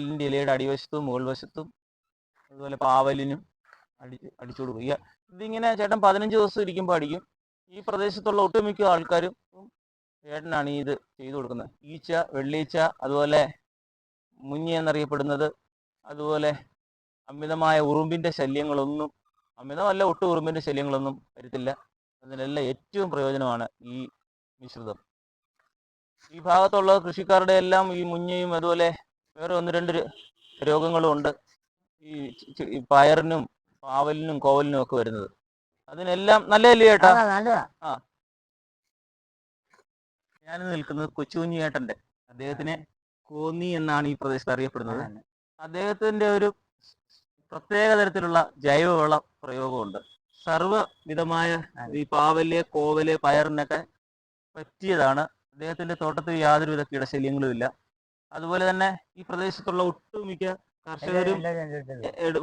പാവലിന്റെ ഇലയുടെ അടിവശത്തും മുകൾ വശത്തും അതുപോലെ പാവലിനും അടി അടിച്ചു കൊടുക്കുക ഇതിങ്ങനെ ചേട്ടൻ പതിനഞ്ച് ദിവസം ഇരിക്കുമ്പോൾ അടിക്കും. ഈ പ്രദേശത്തുള്ള ഒട്ടുമിക്ക ആൾക്കാരും ചേട്ടനാണ് ഇത് ചെയ്തു കൊടുക്കുന്നത്. ഈച്ച വെള്ളീച്ച അതുപോലെ മുഞ്ഞി എന്നറിയപ്പെടുന്നത് അതുപോലെ അമിതമായ ഉറുമ്പിന്റെ ശല്യങ്ങളൊന്നും അമിതമല്ല ഒട്ടും ഉറുമ്പിന്റെ ശല്യങ്ങളൊന്നും വരത്തില്ല. അതിനെല്ലാം ഏറ്റവും പ്രയോജനമാണ് ഈ മിശ്രിതം. ഈ ഭാഗത്തുള്ള കൃഷിക്കാരുടെ എല്ലാം ഈ മുഞ്ഞയും അതുപോലെ വേറെ ഒന്ന് രണ്ട് രോഗങ്ങളും ഉണ്ട്. ഈ പയറിനും പാവലിനും കോവലിനും ഒക്കെ വരുന്നത്. അതിനെല്ലാം നല്ലതല്ലേ ചേട്ടാ ആ. ഞാൻ നിൽക്കുന്നത് കൊച്ചുകുഞ്ഞിയേട്ടന്റെ അദ്ദേഹത്തിനെ കോന്നി എന്നാണ് ഈ പ്രദേശത്ത് അറിയപ്പെടുന്നത്. അദ്ദേഹത്തിന്റെ ഒരു പ്രത്യേക തരത്തിലുള്ള ജൈവവള പ്രയോഗമുണ്ട്. സർവവിധമായ ഈ പാവൽ കോവൽ പയറിനൊക്കെ പറ്റിയതാണ്. അദ്ദേഹത്തിന്റെ തോട്ടത്തിൽ യാതൊരുവിധ കീടശല്യങ്ങളും ഇല്ല അതുപോലെ തന്നെ ഈ പ്രദേശത്തുള്ള ഒട്ടുമിക്ക കർഷകരും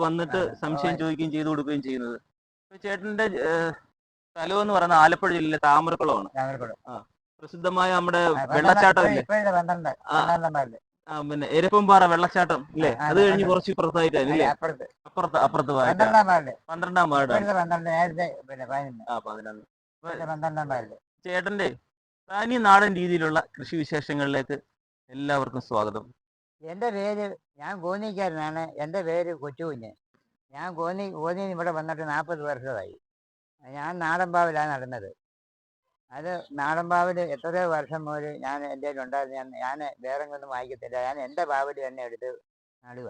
വന്നിട്ട് സംശയം ചോദിക്കുകയും ചെയ്തു കൊടുക്കുകയും ചെയ്യുന്നത്. ചേട്ടന്റെ സ്ഥലം എന്ന് പറയുന്നത് ആലപ്പുഴ ജില്ലയിലെ താമരക്കുളമാണ്. താമരക്കുളം. പ്രസിദ്ധമായ നമ്മുടെ വെള്ളച്ചാട്ടം പിന്നെ എരപ്പംപാറ വെള്ളച്ചാട്ടം അല്ലേ അത് കഴിഞ്ഞ് കുറച്ച് ഇപ്പുറത്തായിട്ടാണ് ഇല്ലേ? അപ്പുറത്ത്. അപ്പുറത്ത് പന്ത്രണ്ടാം വാർഡ് പതിനൊന്ന്. ചേട്ടന്റെ തനി നാടൻ രീതിയിലുള്ള കൃഷി വിശേഷങ്ങളിലേക്ക് എല്ലാവർക്കും സ്വാഗതം. എന്റെ പേര് ഞാൻ കോന്നിക്കാരനാണ് എന്റെ പേര് കൊച്ചുകുഞ്ഞ്. ഞാൻ കോന്നി കോന്നി ഇവിടെ വന്നിട്ട് നാൽപ്പത് വർഷമായി. ഞാൻ നാടൻപാവിലാണ് നടന്നത്. അത് നാടൻപാവിൽ എത്രയോ വർഷം മുതൽ ഞാൻ എന്റെ ഉണ്ടായിരുന്നു. ഞാൻ ഞാൻ വേറെ ഒന്നും വായിക്കത്തില്ല ഞാൻ എന്റെ പാവിൽ തന്നെ എടുത്ത് നടുക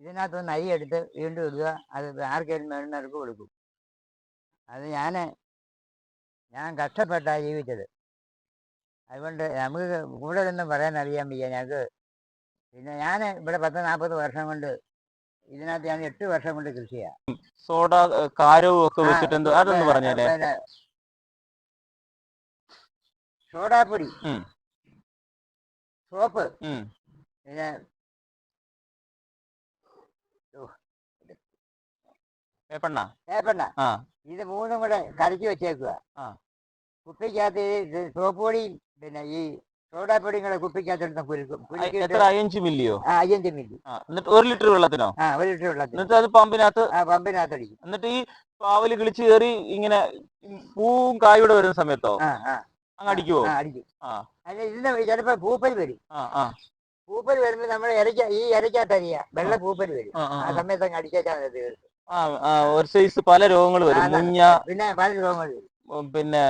ഇതിനകത്ത് നരി എടുത്ത് വീണ്ടും ഇടുക. അത് ആർക്കെങ്കിലും വേണ്ടുന്നവർക്ക് കൊടുക്കും. അത് ഞാൻ ഞാൻ കഷ്ടപ്പെട്ടാണ് ജീവിച്ചത്. അതുകൊണ്ട് നമുക്ക് കൂടുതലൊന്നും പറയാൻ അറിയാൻ വയ്യ. ഞങ്ങൾക്ക് പിന്നെ ഞാൻ ഇവിടെ പത്ത് നാൽപ്പത് വർഷം കൊണ്ട് ഇതിനകത്ത് ഞാൻ എട്ട് വർഷം കൊണ്ട് കൃഷിയാണ് സോഡ കാരവും ഒക്കെ വെച്ചിട്ട് അതൊന്ന് പറഞ്ഞാലേ. സോഡാപ്പൊടി. സോപ്പ്. പിന്നെ വേപ്പെണ്ണ വേപ്പെണ്ണ ഇത് മൂന്നും കൂടെ കലക്കി വെച്ചേക്കുക. കുപ്പിക്കകത്ത് ഈ സോപ്പ് പൊടിയും പിന്നെ ഈ സോഡാപ്പൊടിയും കൂടെ കുപ്പിക്കകത്ത് കുരുക്കും. എത്ര? അയ്യഞ്ച് മില്ലിയോ? ആ അയ്യഞ്ച് മില്ലി. എന്നിട്ട് ഒരു ലിറ്റർ വെള്ളത്തിനോ? ആ ഒരു ലിറ്റർ വെള്ളത്തിൽ എന്നിട്ട് അത് പമ്പിനകത്ത്? ആ പമ്പിനകത്തടിക്കും. എന്നിട്ട് ഈ പാവൽ കിളിച്ച് കയറി ഇങ്ങനെ പൂവും കായൂടെ വരുന്ന സമയത്തോ? ആ ആ. അങ്ങ് അടിക്കുവോ? അടിക്കും. ആ. അല്ല ഇതിന് ചിലപ്പോ പൂപ്പൽ വരും. ആ ആ. പൂപ്പൽ വരുമ്പോൾ നമ്മൾ ഇരയ്ക്ക ഈ ഇരയ്ക്കകത്തരിയ. വെള്ള പൂപ്പൽ വരും. ആ. സമയത്ത് അങ്ങ് അടിച്ചാൽ ആ ഒരു സൈസ് പല രോഗങ്ങൾ വരും. പിന്നെ പല രോഗങ്ങൾ വരും. പിന്നെ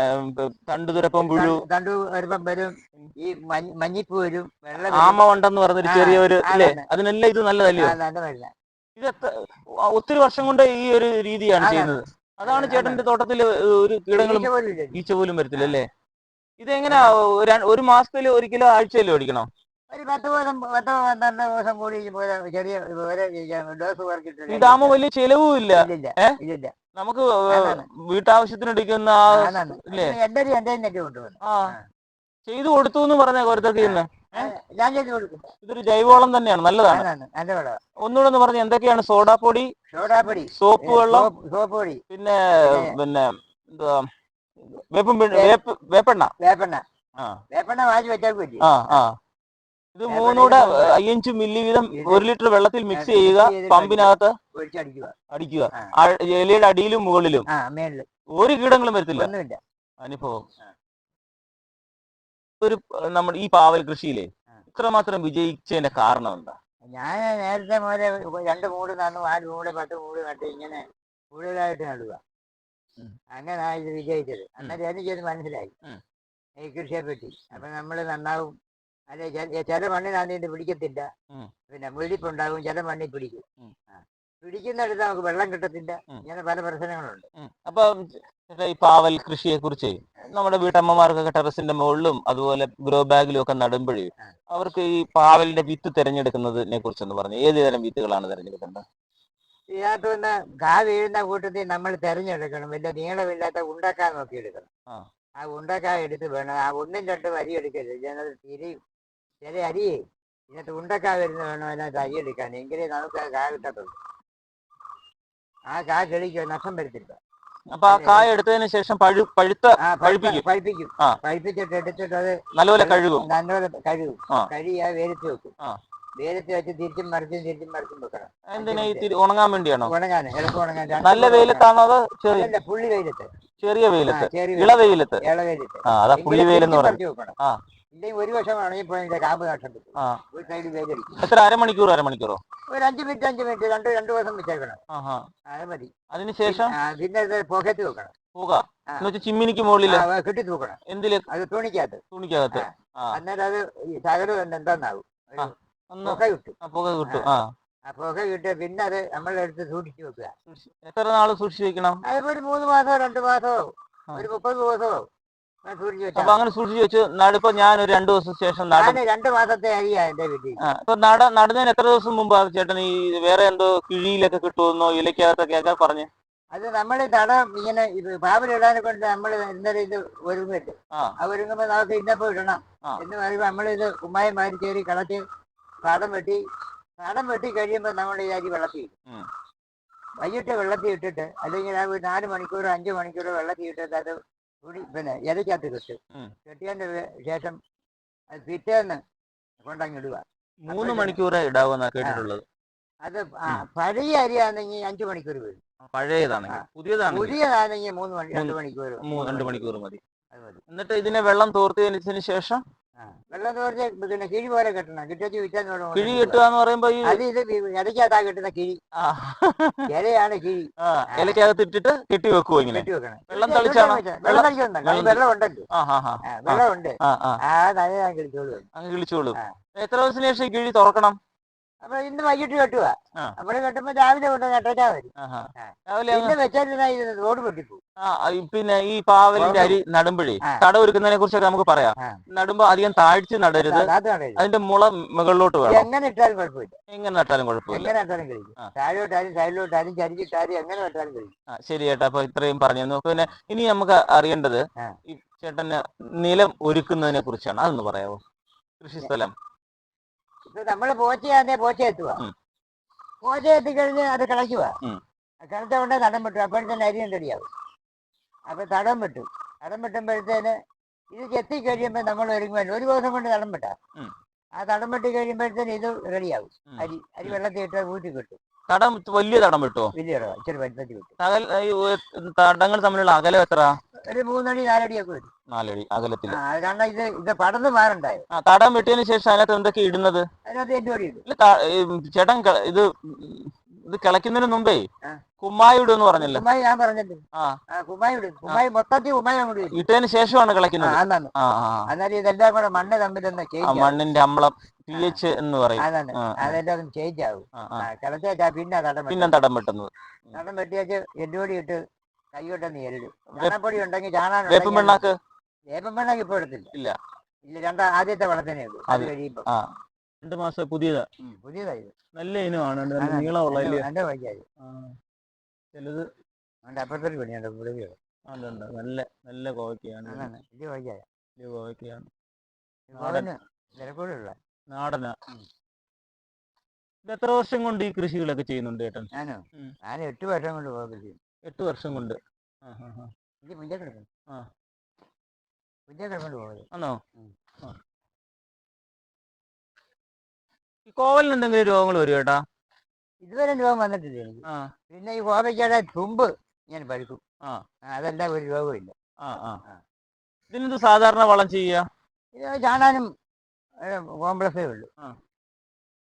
തണ്ടുതുരപ്പം പുഴു തണ്ടു- തണ്ടു വരുമ്പം വരും. ഈ മഞ്ഞ- മഞ്ഞിപ്പ് വരും. വെള്ള ആമ ആമവണ്ടെന്ന് പറഞ്ഞൊരു ചെറിയ ഒരു അല്ലേ? അതിനെല്ലാം ഇത് നല്ലതല്ലേ ഇത് ഒത്തിരി വർഷം കൊണ്ട് ഈ ഒരു രീതിയാണ് ചെയ്യുന്നത്. അതാണ് ചേട്ടന്റെ തോട്ടത്തിൽ ഒരു കീടങ്ങളും ഈച്ച പോലും വരത്തില്ല അല്ലേ? ഇതെങ്ങനെയാ ഒരു- ഒരു മാസത്തിൽ ഒരിക്കലോ ആഴ്ചയിലോ അടിക്കണം ഒരു പത്ത് ദിവസം പത്ത് പന്ത്രണ്ട് ദിവസം കൂടി ചെറിയ വർക്കിട്ട് ഇതാകുമ്പോ വലിയ ചെലവും ഇല്ല നമുക്ക്. വീട്ടാവശ്യത്തിന് എടുക്കുന്ന? എന്റെ എന്റെ തന്നെ കൊണ്ടുവന്നു. ചെയ്തു കൊടുത്തു എന്ന് പറഞ്ഞ ഓരോരുത്തർക്ക് ഇന്ന്? ഞാൻ ചെയ്തു കൊടുക്കും. ഇതൊരു ജൈവവളം തന്നെയാണ് നല്ലതാണ്. ഒന്നുകൂടെ ഒന്ന് പറഞ്ഞ എന്തൊക്കെയാണ് സോഡാപ്പൊടി സോഡാപ്പൊടി സോപ്പ് വെള്ളം സോപ്പ് പൊടി പിന്നെ പിന്നെ- എന്താ വേപ്പും പിണ്ണ- വേപ്പ് വേപ്പെണ്ണ? വേപ്പെണ്ണ. ആ. വേപ്പെണ്ണ വാങ്ങി വെച്ചാൽ ആ ആ. ഇത് മൂന്നൂടെ അയ്യഞ്ച് മില്ലി വീതം ഒരു ലിറ്റർ വെള്ളത്തിൽ മിക്സ് ചെയ്യുക പമ്പിനകത്ത് അടിക്കുക. എലയുടെ ആ. ഇലയുടെ അടിയിലും മുകളിലും. ആ ഒരു കീടങ്ങളും വരത്തില്ല. അനുഭവം. ഒരു നമ്മുടെ ഈ പാവൽ കൃഷിയിലെ ആ. ഇത്രമാത്രം വിജയിച്ചതിന്റെ കാരണം എന്താ? ഞാൻ നേരത്തെ മുതലേ രണ്ട് മൂട് നന്നു നാല് മൂട് പത്ത് മൂട് നട്ട് ഇങ്ങനെ കൂടുതലായിട്ട് നടുക. അങ്ങനെ ഇത് വിജയിച്ചത്. അന്നേരം എനിക്കത് മനസ്സിലായി. ഈ കൃഷിയെ പറ്റി അപ്പൊ നമ്മൾ നന്നാവും. അല്ലെ ചില മണ്ണിനാണെങ്കിൽ പിടിക്കത്തില്ല. പിന്നെ മുഴിപ്പുണ്ടാകും ചില മണ്ണിൽ പിടിക്കും. പിടിക്കുന്നിടത്ത് നമുക്ക് വെള്ളം കിട്ടത്തില്ല. ഇങ്ങനെ പല പ്രശ്നങ്ങളുണ്ട്. അപ്പൊ ഈ പാവൽ കൃഷിയെ കുറിച്ച് നമ്മുടെ വീട്ടമ്മമാർക്കൊക്കെ ടെറസിന്റെ മുകളിലും അതുപോലെ ഗ്രോ ബാഗിലും ഒക്കെ നടുമ്പോഴേ അവർക്ക് ഈ പാവലിന്റെ വിത്ത് തിരഞ്ഞെടുക്കുന്നതിനെ കുറിച്ചൊന്ന് പറഞ്ഞു. ഏത് തരം വിത്തുകളാണ് തിരഞ്ഞെടുക്കേണ്ടത്? ഇതിനകത്ത് നിന്ന് കാ വീഴുന്ന കൂട്ടത്തിൽ നമ്മൾ തെരഞ്ഞെടുക്കണം. വലിയ നീളമില്ലാത്ത ഉണ്ടക്കാ നോക്കി എടുക്കണം ആ. ഉണ്ടക്കാ ഉണ്ടക്കായ എടുത്ത് വേണം. ആ ഒന്നും രണ്ട് വരി എടുക്കരുത്. ഞാനത് തിരിയും ചില അരിയേ ഇതിനകത്ത് ഉണ്ടക്കാ വരുന്ന വേണം? അതിനകത്ത് അരി എടുക്കാൻ. എങ്കിലേ നമുക്ക് ആ കാ കിട്ടത്തുള്ളൂ. ആ കാ കെളിക്കോ നഷ്ടം വരുത്തില്ല അപ്പൊ ആ കായ എടുത്തതിന് ശേഷം പഴു പഴുത്ത പഴുപ്പിക്കും. പഴുപ്പിക്കും. പഴുപ്പിച്ചിട്ട് എടുത്തിട്ട് അത് നല്ലപോലെ കഴുകും. നല്ലപോലെ കഴുകും. കഴുകി ആ വേരിച്ച് വെക്കും. ആ. വെയിലത്ത് വെച്ച് തിരിച്ചും മറിച്ചും തിരിച്ചും മറിച്ചും വെക്കണം. എന്തിനാ ഈ ഉണങ്ങാൻ വേണ്ടിയാണോ? ഉണങ്ങാൻ എളുപ്പം ഉണങ്ങാൻ. നല്ല വെയിലത്താണോ അതോ ചെറിയ പുള്ളി വെയിലത്ത്. ചെറിയ വെയിലത്ത്. ചെറിയ ഇള വെയിലത്ത്. ഇള വെയിലത്ത്. ആ അതാ പുള്ളി വെയിലെന്ന് പറയുന്നത്. ആ. ഒരു വശം ഉണങ്ങിപ്പോയി ഇതിന്റെ കാമ്പ് ഒരു സൈഡ് വെയിലടിക്കും എത്ര അരമണിക്കൂർ അരമണിക്കൂറോ ഒരു അഞ്ച് മിനിറ്റ് അഞ്ച് മിനിറ്റ് രണ്ട് രണ്ട് ദിവസം വെച്ചേക്കണം. അത് മതി. അതിനുശേഷം പിന്നെ പോക്കറ്റ് വെക്കണം. പോക. ചിമ്മിനിക്ക് മുകളിൽ കെട്ടി തൂക്കണം. എന്തിൽ? അത് തുണിക്കകത്ത്. തുണിക്കകത്ത്. അന്നേരം അത് ഈ തകര് തന്നെ എന്താന്നാവും. പുക കിട്ടും. പുക കിട്ടും. പുക കിട്ടിയ പിന്നെ അത് നമ്മളെ അടുത്ത് സൂക്ഷിച്ചു വെക്കുക. എത്ര നാൾ സൂക്ഷിച്ചു വെക്കണം? അതിപ്പോ ഒരു മൂന്ന് മാസമോ രണ്ട് മാസമോ ഒരു മുപ്പത് ദിവസമോ അപ്പൊ അങ്ങനെ സൂക്ഷിച്ചു വെച്ചു നടിപ്പോ ഞാൻ ഒരു രണ്ടു ദിവസം ശേഷം രണ്ടു മാസത്തെ അരിയാ എന്റെ വീട്ടിൽ. ആ, ഇപ്പൊ നട നടുന്നതിന് എത്ര ദിവസം മുമ്പാ ചേട്ടൻ ഈ വേറെ എന്തോ കിഴിയിലൊക്കെ കിട്ടുമെന്നോ ഇലക്കകത്തൊക്കെ ഒക്കെ പറഞ്ഞ്? അത് നമ്മൾ തട ഇങ്ങനെ ഇത് പാവലിടാനെ കൊണ്ട് നമ്മൾ ഇന്നലെ ഇത് ഒരുങ്ങിട്ട് ആ. ഒരുങ്ങുമ്പോ നമുക്ക് ഇന്നപ്പോ ഇടണം. എന്ന് പറയുമ്പോ നമ്മളിത് കുമ്മായി മാരി കയറി കളച്ച് പാടം വെട്ടി പാടം വെട്ടി കഴിയുമ്പോ നമ്മൾ ഈ അരി വെള്ളത്തിൽ. വൈകിട്ട് വെള്ളത്തിൽ ഇട്ടിട്ട് അല്ലെങ്കിൽ ആ ഒരു നാല് മണിക്കൂറോ അഞ്ച് മണിക്കൂറോ വെള്ളത്തിൽ ഇട്ടിട്ട് അത് തുണി പിന്നെ ഇലക്കകത്ത് കെട്ടും കെട്ടിയതിന്റെ ശേഷം അത് പിറ്റേന്ന് കൊണ്ടങ്ങിടുക മൂന്ന് മണിക്കൂറേ ഇടാവെന്നാ കേട്ടിട്ടുള്ളത്. അത് പഴയ അരിയാണെങ്കിൽ അഞ്ചു മണിക്കൂർ വരും. പഴയതാണെങ്കിൽ. പുതിയതാണ് പുതിയതാണെങ്കിൽ. മൂന്ന് മണി രണ്ട് മണിക്കൂർ രണ്ട് മണിക്കൂർ. മതി. എന്നിട്ട് ഇതിനെ വെള്ളം തോർത്തിയതിനു ശേഷം. വെള്ളം തോർച്ച് പിന്നെ കിഴി പോലെ കെട്ടണം. കിഴി കെട്ടുക എന്ന് പറയുമ്പോ ഈ അത് ഇത് ഇടയ്ക്കകത്താ കിട്ടുന്ന കിഴി. ഇലയാണ് കിഴി. ഇലയ്ക്കകത്ത് ഇട്ടിട്ട് കെട്ടി വെക്കുവോ ഇങ്ങനെ? കെട്ടി വെക്കണം. വെള്ളം തളിച്ചാണ്? വെള്ളം വെള്ളം തളിക്കുന്നുണ്ട് വെള്ളം ഉണ്ടല്ലോ വെള്ളം ഉണ്ട് ആ കിളിച്ചോളൂ. എത്ര ദിവസത്തിന് ശേഷം കിഴി തുറക്കണം? അപ്പൊ ഇന്ന് വൈകിട്ട് കെട്ടുക അവിടെ നമ്മൾ കെട്ടുമ്പോ രാവിലെ കൊണ്ട് കെട്ടാ മതി. അങ്ങ് പിന്നെ വെച്ചാൽ റോഡ് പൊട്ടിപ്പോ പിന്നെ ഈ പാവലിന്റെ അരി നടുമ്പഴേ. തട ഒരുക്കുന്നതിനെ കുറിച്ചൊക്കെ നമുക്ക് പറയാം. നടുമ്പോ അധികം താഴ്ച നടരുത്. അതിന്റെ മുള മുകളിലോട്ട് വേണം. എങ്ങനെ ഇട്ടാലും കുഴപ്പമില്ല. എങ്ങനെ നട്ടാലും കുഴപ്പമില്ല. എങ്ങനെ നട്ടാലും കഴിക്കും. താഴോട്ടാലും സൈഡിലോട്ടാലും ചരിച്ചിട്ടാലും എങ്ങനെ നട്ടാലും കഴിക്കും ശരി ചേട്ടാ. അപ്പൊ ഇത്രയും പറഞ്ഞു. പിന്നെ ഇനി നമുക്ക് അറിയേണ്ടത് ചേട്ടന് നിലം ഒരുക്കുന്നതിനെ കുറിച്ചാണ്. അതൊന്ന് പറയാമോ കൃഷിസ്ഥലം. ഇപ്പൊ നമ്മൾ പോച്ചയെത്തുക പോച്ച എത്തുക ഉം. പോച്ച എത്തിക്കഴിഞ്ഞ് അത് കിളയ്ക്കുക. കിളച്ച കൊണ്ട് തടം വെട്ടും. അപ്പോഴത്തേന് അരിയും റെഡിയാവും. അപ്പൊ തടം വെട്ടും. തടം വെട്ടുമ്പോഴത്തേന് ഇത് ചെത്തി കഴിയുമ്പോൾ നമ്മൾ ഒരുങ്ങുമല്ലോ ഒരു ദിവസം കൊണ്ട് തടം വെട്ടാം. ആ തടം വെട്ടി കഴിയുമ്പോഴത്തേന് ഇത് റെഡിയാവും. അരി അരി വെള്ളത്തിൽ ഇട്ട് ഊറ്റി കിട്ടും തടം വലിയ തടം വിട്ടോ വലിയ തടം ഇച്ചിരി വലിപ്പത്തിൽ കിട്ടും തടങ്ങൾ തമ്മിലുള്ള അകലം എത്ര ഒരു മൂന്നടി നാലടിയൊക്കെ വരും. നാലടി അകലത്തിൽ. ആ കാരണം ഇത് ഇത് പടന്ന് മാറുണ്ടായോ. ആ തടം വെട്ടിയതിന് ശേഷം അതിനകത്ത് എന്തൊക്കെ ഇടുന്നത്? അതിനകത്ത് എന്റെ പടി ഇടും. ഇല്ല, ത- ഈ ചേട്ടൻ ക- ഇത് ഇത് കിളയ്ക്കുന്നതിന് മുമ്പേ ആ. കുമ്മായി ഇടും എന്ന് പറഞ്ഞല്ലോ. കുമ്മായി ഞാൻ പറഞ്ഞിട്ടുണ്ട്. ആ. ആ കുമ്മായി ഇടും. കുമ്മായി മൊത്തത്തിൽ കുമ്മായി അങ്ങോട്ട് വരും ഇട്ടതിന് ശേഷമാണ് ആ കിളയ്ക്കുന്നത് അന്നാണ് ആ ആ. അന്നേരം ഇതെല്ലാം കൂടെ മണ്ണ് തമ്മിലൊന്ന് ആ ചേഞ്ച് മണ്ണിന്റെ അമ്പളം പി എച്ച് എന്ന് പറയും. അതാണ്. ആ, ആ. അതെല്ലാം ഒന്ന് ചേഞ്ച് ആവും. ആ, ആ. കിളച്ചാ പിന്നെ തടം പിന്നെ തടം വെട്ടുന്നത്. തടം വെട്ടിയേച്ച് എല്ലുപൊടി ഇട്ട് ചാണപ്പൊടി ഉണ്ടെങ്കിൽ ചാണാൻ വേപ്പൻ പിണ്ണാക്ക് വേപ്പം പിണ്ണാക്ക് ഇപ്പൊ എടുത്തില്ല ഇല്ല. ഇല്ല രണ്ടാ ആദ്യത്തെ വളത്തിനേ ഉള്ളൂ. അത് അത്. കഴിയുമ്പോ. ആ. രണ്ട് മാസം പുതിയതാ? നല്ല ഇനമാണ്. നീളമുള്ള നല്ല- നല്ല വഴിയായി ചിലത് അതുകൊണ്ട് അപ്പുറത്തൊരു പണിയുണ്ട് പുളികൾ അതുണ്ട് നല്ല നല്ല കോവയ്ക്കയാണ് അതാണ്. ഇത് വഴിയായ വലിയ കോവയ്ക്കയാണ്. ഗോവിന് വിലക്കൂടുള്ള. നാടനാ. ഇത് എത്ര വർഷം കൊണ്ട് ഈ കൃഷികളൊക്കെ ചെയ്യുന്നുണ്ട് ചേട്ടൻ ഞാനോ? ഞാൻ എട്ട് വർഷം കൊണ്ട് ചെയ്യും. എട്ട് വർഷം കൊണ്ട്. ആ, ആ, ആ. ഇത് ആ. ആണോ? ആ. ഈ കോവലിന് എന്തെങ്കിലും രോഗങ്ങൾ വരും കേട്ടാ ഇതുവരെ രോഗം വന്നിട്ടില്ല എനിക്ക്. ആ. പിന്നെ ഈ കോവയ്ക്കയുടെ തുമ്പ് ഞാൻ പഴുക്കും ആ. അതെല്ലാം ഒരു രോഗമില്ല ആ ആ. ഇതിനെന്ത് സാധാരണ വളം ചെയ്യുക? ഇത് ചാണാനും കോംപ്ലക്സേ ഉള്ളൂ.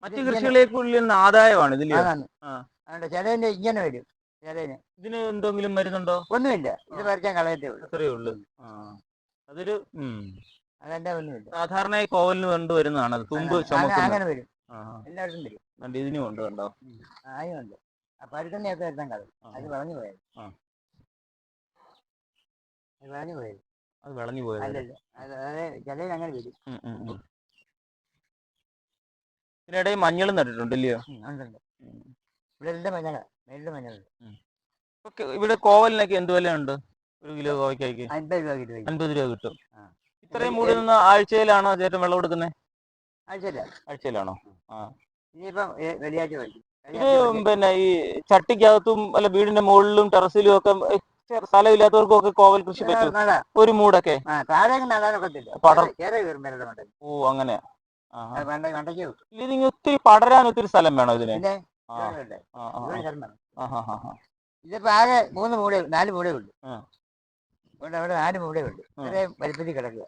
മറ്റു കൃഷികളെ നിന്ന് ആദായമാണ് ഇതിൽ അതാണ്. ആ. അതുകൊണ്ട് ചിലതിന് ഇങ്ങനെ വരും. ചിലതിന് ഇതിന് എന്തെങ്കിലും മരുന്നുണ്ടോ? ഒന്നുമില്ല. ഇത് പറിക്കാൻ കളയത്തേ ഉള്ളൂ. അത്രയേ ഉള്ളൂ. ആ. അതൊരു ഉം. അതെല്ലാം ഒന്നുമില്ല. സാധാരണ ഈ കോവലിന് കൊണ്ടുവരുന്നതാണ് അത് തുമ്പ് ചുമക്കുന്നത്. അങ്ങനെ വരും. ആ, ആ. എല്ലായിടത്തും വരും. കണ്ടോ, ഇതിനും ഉണ്ട് കണ്ടോ? ആയുണ്ട്. കളയും. അത് വളഞ്ഞു പോയത്. ആ. അത് വളഞ്ഞു പോയത്. അത് വിളഞ്ഞു പോയത്. അല്ലല്ല. അതായത് ചിലതിൽ അങ്ങനെ വരും. ഇതിനിടയിൽ മഞ്ഞളും നട്ടിട്ടുണ്ട് ഇല്ലയോ ഇവിടെ എല്ലാം മഞ്ഞളാ. ഇവിടെ കോവലിനൊക്കെ എന്ത് വിലയുണ്ട്? ഒരു കിലോ കോവയ്ക്കായിക്ക്? അൻപത് രൂപ കിട്ടും അതിന്. അൻപത് രൂപ കിട്ടും. ഇത്രയും മൂടി നിന്ന് ആഴ്ചയിലാണോ ചേട്ടൻ വെള്ളം കൊടുക്കുന്നത് ആഴ്ചയിലാണോ? ഇനിയിപ്പം ഏ- വെള്ളിയാഴ്ച വരും. ഇത് പിന്നെ ഈ ചട്ടിക്കകത്തും അല്ല വീടിന്റെ മുകളിലും ടെറസിലും ഒക്കെ സ്ഥലമില്ലാത്തവർക്കും ഒക്കെ കോവൽ കൃഷി പറ്റും? ഒരു മൂടൊക്കെ? ആ ഓ അങ്ങനെ. ആ, ആ. ഇതിന് ഒത്തിരി പടരാൻ ഒത്തിരി സ്ഥലം വേണം ഇതിന്? ഇതിപ്പോ ആകെ മൂന്ന് മൂടേ നാല് മൂടേ ഉള്ളു. അതുകൊണ്ട് അവിടെ നാല് മൂടേ ഉള്ളു. ഇത്രയും വലിപ്പത്തിൽ കിടക്കുക.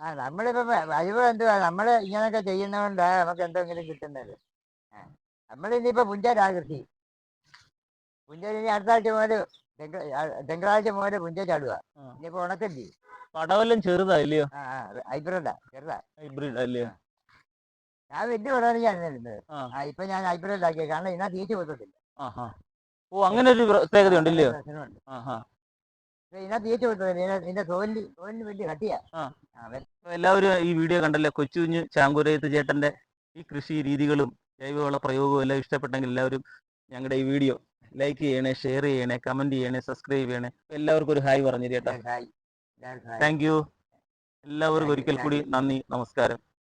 ആ നമ്മളിപ്പോ കഴിവ് എന്തുവാ? നമ്മൾ ഇങ്ങനൊക്കെ ചെയ്യുന്നതുകൊണ്ടാ നമുക്ക് എന്തെങ്കിലും കിട്ടുന്നത്. നമ്മൾ നമ്മളിനിയിപ്പോ പുഞ്ചാരാകൃതി പുഞ്ചാരി ഇനി അടുത്ത ആഴ്ച മുതൽ തിങ്കളാഴ്ച മുതൽ പുഞ്ച ചാടുക. ഇനിയിപ്പോ ഉണക്കല്ലേ? പടവെല്ലാം ചെറുതാ ഇല്ലയോ? ഹൈബ്രിഡാ ചെറുതാ. ഹൈബ്രിഡ് അല്ലയോ ഞാൻ വലിയ ഇരുന്നത്. ആ. ഇപ്പൊ ഞാൻ ഹൈബ്രിഡ് ഉണ്ടാക്കിയത് കാരണം ഇന്നാ തീറ്റ കൊടുത്തിട്ടില്ല ഓ അങ്ങനെ ഒരു പ്രത്യേകത ഉണ്ടല്ലോ ഇല്ലയോ പ്രശ്നമുണ്ട്. ആ ആ ഇതിനാ തീറ്റ കൊടുത്തില്ല ഇതിന്റെ തോലിന് തോലിന് വലിയ കട്ടിയാ. എല്ലാവരും ഈ വീഡിയോ കണ്ടല്ലേ? കൊച്ചു കുഞ്ഞ് ചാങ്കുരയത്ത് ചേട്ടന്റെ ഈ കൃഷി രീതികളും ജൈവവള പ്രയോഗവും എല്ലാം ഇഷ്ടപ്പെട്ടെങ്കിൽ എല്ലാവരും ഞങ്ങളുടെ ഈ വീഡിയോ ലൈക്ക് ചെയ്യണേ ഷെയർ ചെയ്യണേ കമന്റ് ചെയ്യണേ സബ്സ്ക്രൈബ് ചെയ്യണേ. എല്ലാവർക്കും ഒരു ഹായ് പറഞ്ഞു ചേട്ടാ താങ്ക് യു എല്ലാവർക്കും ഒരിക്കൽ കൂടി നന്ദി നമസ്കാരം.